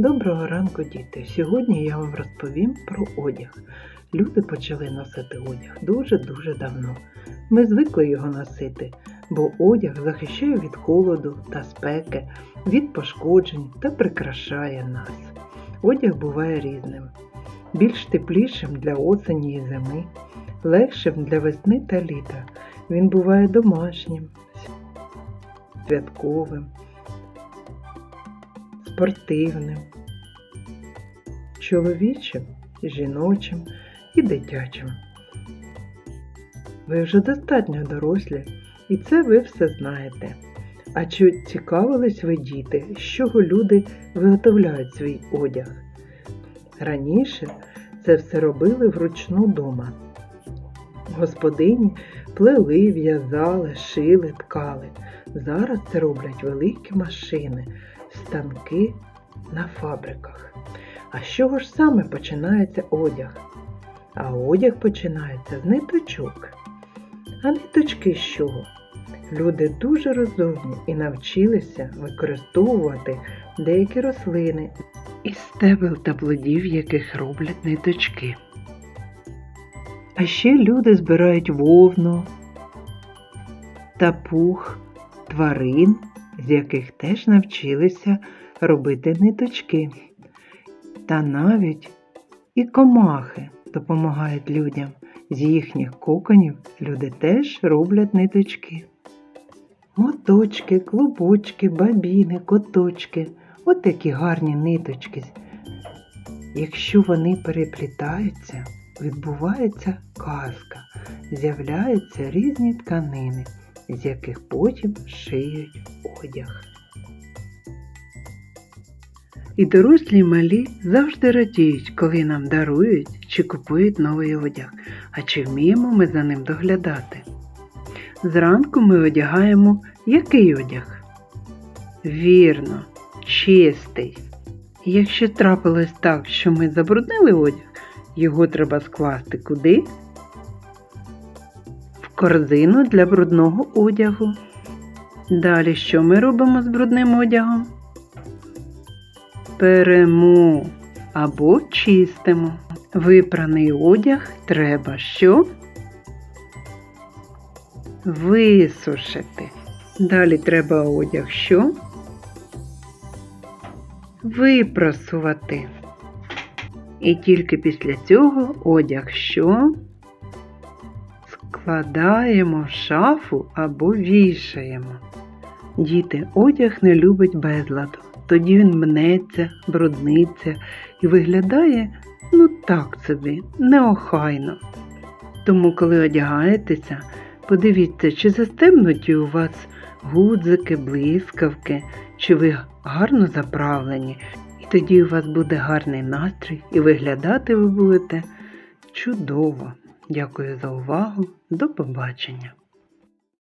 Доброго ранку, діти! Сьогодні я вам розповім про одяг. Люди почали носити одяг дуже-дуже давно. Ми звикли його носити, бо одяг захищає від холоду та спеки, від пошкоджень та прикрашає нас. Одяг буває різним, більш теплішим для осені і зими, легшим для весни та літа. Він буває домашнім, святковим, спортивним, чоловічим, жіночим і дитячим. Ви вже достатньо дорослі, і це ви все знаєте. А чи цікавились ви діти, з чого люди виготовляють свій одяг? Раніше це все робили вручну дома. Господині плели, в'язали, шили, ткали. Зараз це роблять великі машини, станки на фабриках. А з чого ж саме починається одяг? А одяг починається з ниточок. А ниточки з чого? Люди дуже розумні і навчилися використовувати деякі рослини із стебел та плодів, яких роблять ниточки. А ще люди збирають вовну та пух тварин, з яких теж навчилися робити ниточки. Та навіть і комахи допомагають людям. З їхніх коконів люди теж роблять ниточки. Моточки, клубочки, бабіни, коточки. От такі гарні ниточки. Якщо вони переплітаються, відбувається казка, з'являються різні тканини, з яких потім шиють одяг. І дорослі малі завжди радіють, коли нам дарують чи купують новий одяг, а чи вміємо ми за ним доглядати. Зранку ми одягаємо який одяг? Вірно, чистий. Якщо трапилось так, що ми забруднили одяг, його треба скласти куди? В корзину для брудного одягу. Далі що ми робимо з брудним одягом? Перемо або чистимо. Випраний одяг треба що? Висушити. Далі треба одяг що? Випрасувати. І тільки після цього одяг що? Складаємо в шафу або вішаємо. Діти, одяг не любить безладу. Тоді він мнеться, брудниться і виглядає, ну так собі, неохайно. Тому, коли одягаєтеся, подивіться, чи застемнуті у вас гудзики, блискавки, чи ви гарно заправлені. І тоді у вас буде гарний настрій і виглядати ви будете чудово. Дякую за увагу. До побачення!